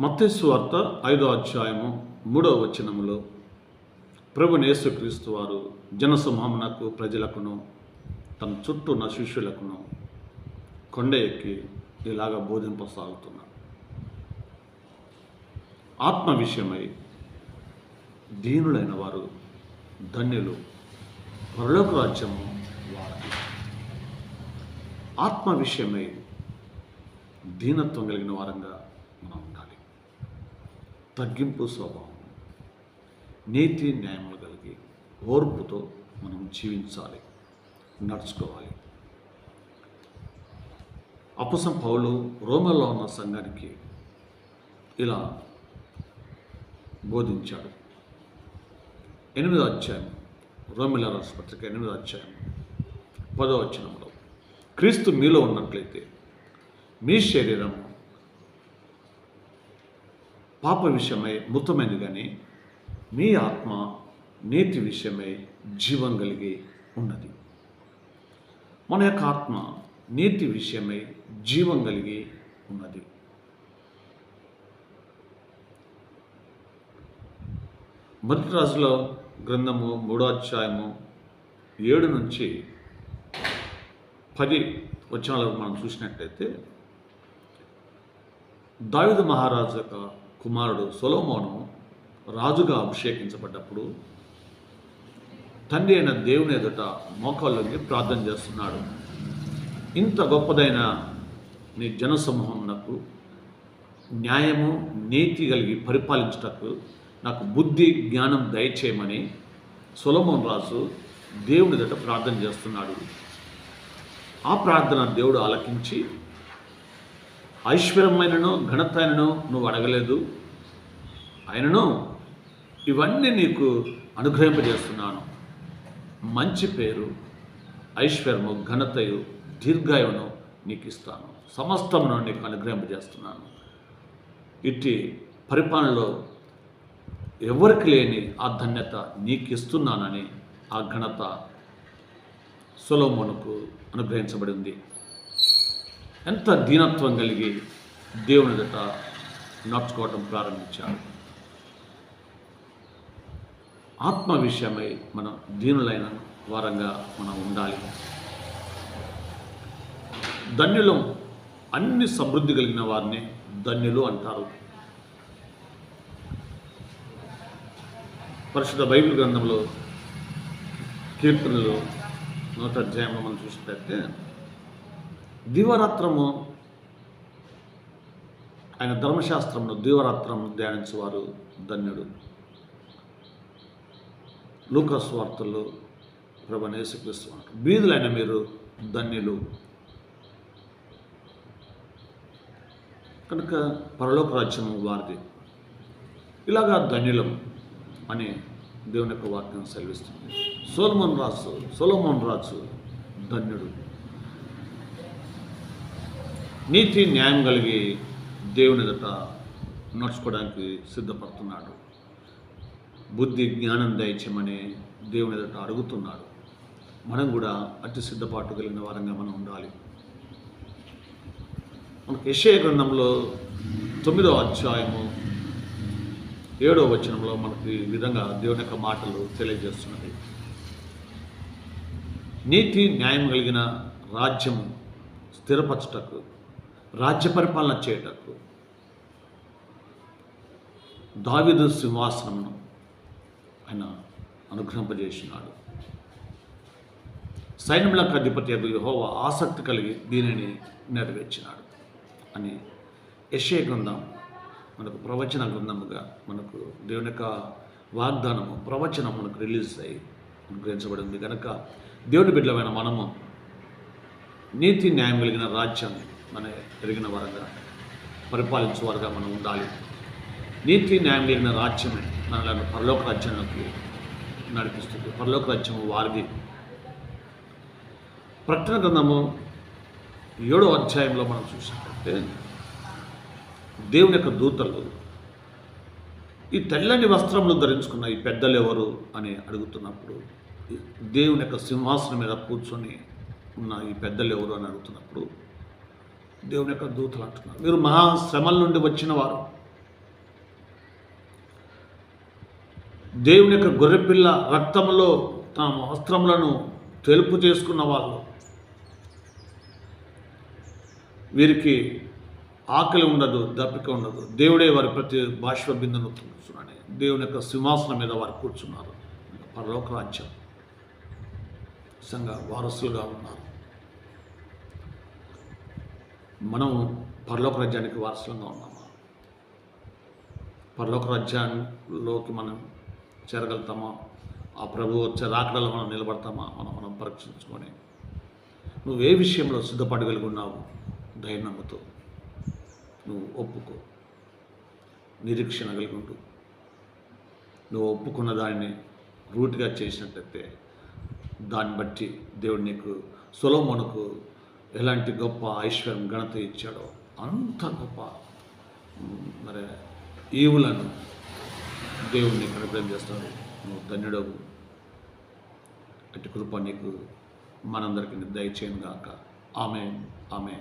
మత్స్సు వార్త ఐదో అధ్యాయము మూడవ వచనములో ప్రభు నేసుక్రీస్తు వారు జనసమూహమునకు ప్రజలకును తన చుట్టూ ఉన్న శిష్యులకును కొండ ఎక్కి ఇలాగా బోధింపసాగుతున్నారు. ఆత్మ విషయమై దీనులైన వారు ధన్యులు పరలోక రాజ్యము వారి ఆత్మ విషయమై దీనత్వం కలిగిన వారంగా తగ్గింపు స్వభావం. నీతి న్యాయములు కలిగి ఓర్పుతో మనం జీవించాలి నడుచుకోవాలి. అపసం పౌలు రోమలో ఉన్న సంఘానికి ఇలా బోధించాడు. ఎనిమిదో అధ్యాయం రోమిల రాష్ట్ర ఎనిమిదో అధ్యాయం పదో వచనంలో క్రీస్తు మీలో ఉన్నట్లయితే మీ శరీరం పాప విషయమై మృతమైంది కానీ మీ ఆత్మ నీతి విషయమై జీవం కలిగి ఉన్నది. మన యొక్క ఆత్మ నీతి విషయమై జీవం కలిగి ఉన్నది. మొదటి రాజులో గ్రంథము మూడో అధ్యాయము ఏడు నుంచి పది వచనాలకు మనం చూసినట్లయితే దావిద మహారాజు యొక్క కుమారుడు సొలోమోను రాజుగా అభిషేకించబడ్డప్పుడు తండ్రి అయిన దేవుని ఎదుట మోకాళ్ళకి ప్రార్థన చేస్తున్నాడు. ఇంత గొప్పదైన నీ జనసమూహమునకు న్యాయము నీతి కలిగి పరిపాలించుటకు నాకు బుద్ధి జ్ఞానం దయచేయమని సులభం రాజు దేవుని ఎదుట ప్రార్థన చేస్తున్నాడు. ఆ ప్రార్థన దేవుడు ఆలకించి ఐశ్వర్యమైనను ఘనతైనను నువ్వు అడగలేదు. ఆయనను ఇవన్నీ నీకు అనుగ్రహింపజేస్తున్నాను. మంచి పేరు ఐశ్వర్యము ఘనతయు దీర్ఘాయువును నీకు ఇస్తాను సమస్తమును నీకు అనుగ్రహింపజేస్తున్నాను. ఇట్టి పరిపాలనలో ఎవరికి లేని ఆ ధన్యత నీకు ఇస్తున్నానని ఆ ఘనత సొలోమోనుకు అనుగ్రహించబడింది. ఎంత దీనత్వం కలిగి దేవుని దట నడుచుకోవటం ప్రారంభించాడు ఆత్మ విషయమై మనం దీనులైన వారంగా మనం ఉండాలి. ధన్యులం అన్ని సమృద్ధి కలిగిన వారిని ధన్యులు అంటారు. పరిశుద్ధ బైబిల్ గ్రంథంలో కీర్తనలు నూట అధ్యాయంలో మనం చూసినట్లయితే దివరాత్రము ఆయన ధర్మశాస్త్రమును దివరాత్రం ధ్యానించేవారు ధన్యుడు. లూకాస్ వార్తల్లో ప్రభు యేసుక్రీస్తు బీదులైన మీరు ధన్యులు. కనుక పరలోక రాజ్యము వారిది. ఇలాగా ధన్యులం అని దేవుని యొక్క వాక్యం సెలవిస్తుంది. సోలమోన్ రాజు సోలమోన్ రాజు ధన్యుడు. నీతి న్యాయం కలిగి దేవుని ఎదుట నడుచుకోవడానికి సిద్ధపడుతున్నాడు. బుద్ధి జ్ఞానం దయచమని దేవుని ఎదుట అడుగుతున్నాడు. మనం కూడా అతి సిద్ధపాటు కలిగిన వారంగా మనం ఉండాలి. మనకి యశయ గ్రంథంలో తొమ్మిదో అధ్యాయము ఏడవ వచనంలో మనకి ఈ విధంగా దేవుని యొక్క మాటలు తెలియజేస్తున్నది. నీతి న్యాయం కలిగిన రాజ్యం స్థిరపరచుటకు రాజ్య పరిపాలన చేయుటకు. దావిదు సింహాసనమును ఆయన అనుగ్రహింపజేసినాడు. సైన్యములకు అధిపతి యహోవ ఆసక్తి కలిగి దీనిని నెరవేర్చినాడు అని యశే గ్రంథం మనకు ప్రవచన గ్రంథముగా మనకు దేవుని యొక్క వాగ్దానము ప్రవచనం మనకు రిలీజ్ అయ్యి అనుగ్రహించబడింది. కనుక దేవుని బిడ్డలమైన మనము నీతి న్యాయం కలిగిన రాజ్యం మన ఎరిగిన వారంగా పరిపాలించేవారుగా మనం ఉండాలి. నీతి న్యాయం కలిగిన రాజ్యమే మనల్ని పరలోక రాజ్యంలోకి నడిపిస్తుంది. పరలోక రాజ్యము వారిది. ప్రకటన గ్రంథము ఏడో అధ్యాయంలో మనం చూసినట్లయితే దేవుని యొక్క దూతలు ఈ తెల్లని వస్త్రములు ధరించుకున్న ఈ పెద్దలు ఎవరు అని అడుగుతున్నప్పుడు దేవుని యొక్క సింహాసనం మీద కూర్చొని ఉన్న ఈ పెద్దలు ఎవరు అని అడుగుతున్నప్పుడు దేవుని యొక్క దూతలు అంటున్నారు. మీరు మహాశ్రమల నుండి వచ్చిన వారు దేవుని యొక్క గొర్రెపిల్ల రక్తంలో తమ వస్త్రములను తెలుపు చేసుకున్న వాళ్ళు. వీరికి ఆకలి ఉండదు దప్పిక ఉండదు. దేవుడే వారి ప్రతి భాష్వ బిందును కూర్చున్నాడు దేవుని యొక్క సింహాసనం మీద వారు కూర్చున్నారు. పరలోక రాజ్యం వారసులుగా ఉన్నారు. మనం పరలోక రాజ్యానికి వారసులంగా ఉన్నామా? పరలోక రాజ్యాల్లోకి మనం చేరగలుగుతామా? ఆ ప్రభు వచ్చే రాకడలో మనం నిలబడతామా? మనం మనం పరీక్షించుకొని. నువ్వు ఏ విషయంలో సిద్ధపడగలిగి ఉన్నావు? ధైర్యంతో నువ్వు ఒప్పుకో. నిరీక్షణ కలిగి నువ్వు ఒప్పుకున్న దాన్ని రూట్గా చేసినట్లయితే దాన్ని బట్టి దేవుడు నీకు సులభమునకు ఎలాంటి గొప్ప ఐశ్వర్యం ఘనత ఇచ్చాడో అంత గొప్ప మరి ఈవులను దేవుణ్ణి కనుగ్రహం చేస్తాడు. నువ్వు ధన్యుడవు. అటు కృప నీకు మనందరికీ దయచేయను గాక ఆమె ఆమె